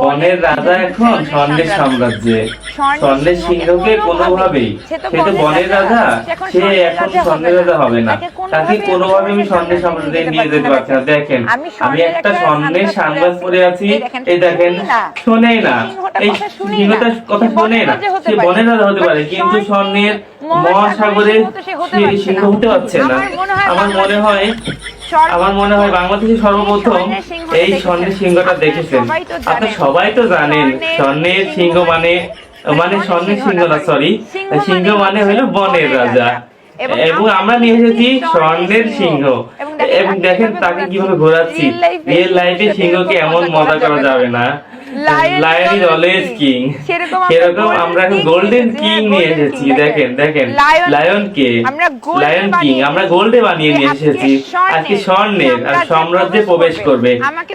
বনের রাজা এখন স্বর্ণের সাম্রাজ্যে। স্বর্ণের সিংহকে কোনোভাবেই সে তো বনের রাজা। সে এখন স্বর্ণের রাজা হবে না। তাকে কোনোভাবে আমি স্বর্ণের সাম্রাজ্যে নিয়ে যেতে পারছি না। দেখেন আমি একটা স্বর্ণের সানগ্লাস পরে আছি। এই দেখেন শোনে না। এই সিংহটার কথা শোনে না। সে বনের রাজা হতে পারে কিন্তু স্বর্ণের মহাসাগরে সিংহ হতে পারছে না। আমার মনে হয় আমার মনে হয় বাংলাদেশে সর্বপ্রথম এই স্বর্ণের সিংহটা দেখেছেন। আপনি সবাই তো জানেন। স্বর্ণের সিংহ মানে মানে স্বর্ণের সিংহ না সরি সিংহ মানে হলো বনের রাজা। এবং আমরা নিয়ে এসেছি স্বর্ণের সিংহ। এবং দেখেন তাকে কীভাবে ঘোরাচ্ছি। রিয়েল লাইফে সিংহকে এমন মজা করা যাবে না। লায়ন অলওয়েজ কিং সেরকম আমরা এখন গোল্ডেন কিং নিয়ে এসেছি। দেখেন দেখেন। লায়ন কে লায়ন কিং আমরা গোল্ডে বানিয়ে নিয়ে এসেছি। আজকে স্বর্ণের। আর সাম্রাজ্যে প্রবেশ করবে।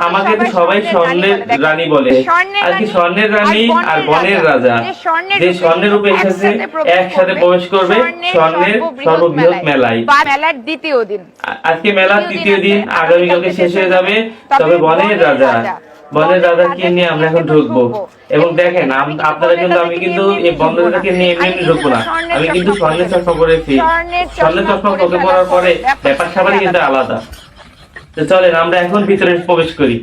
আমাকে তো সবাই স্বর্ণের রানী বলে আজকে স্বর্ণের রানী আর বনের রাজা। যে স্বর্ণের রূপে এসেছে একসাথে প্রবেশ করবে। স্বর্ণের সর্ববৃহৎ মেলায়। মেলার দ্বিতীয় দিন। আজকে মেলার তৃতীয় দিন আগামীকালকে শেষ হয়ে যাবে। তবে বনের রাজা। বনের কে নিয়ে আমরা এখন ঢুকবো। এবং দেখেন আপনারা কিন্তু আমি কিন্তু এই বনের রাজাকে নিয়ে এমনি এমনি ঢুকবো না। আমি কিন্তু স্বর্ণের চশমা পরেছি। স্বর্ণের চশমা পরে পরার পরে ব্যাপার সবারই কিন্তু আলাদা। তো চলেন আমরা এখন ভিতরে প্রবেশ করি।